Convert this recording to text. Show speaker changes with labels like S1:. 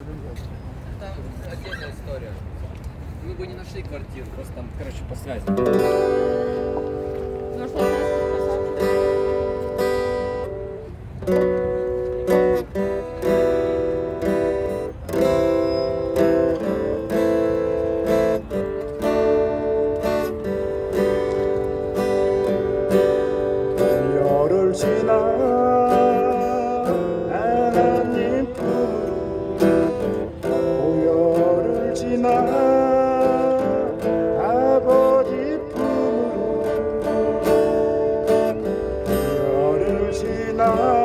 S1: Это отдельная история. Мы бы не нашли квартиру, просто там, короче, по связи.
S2: 열흘 love.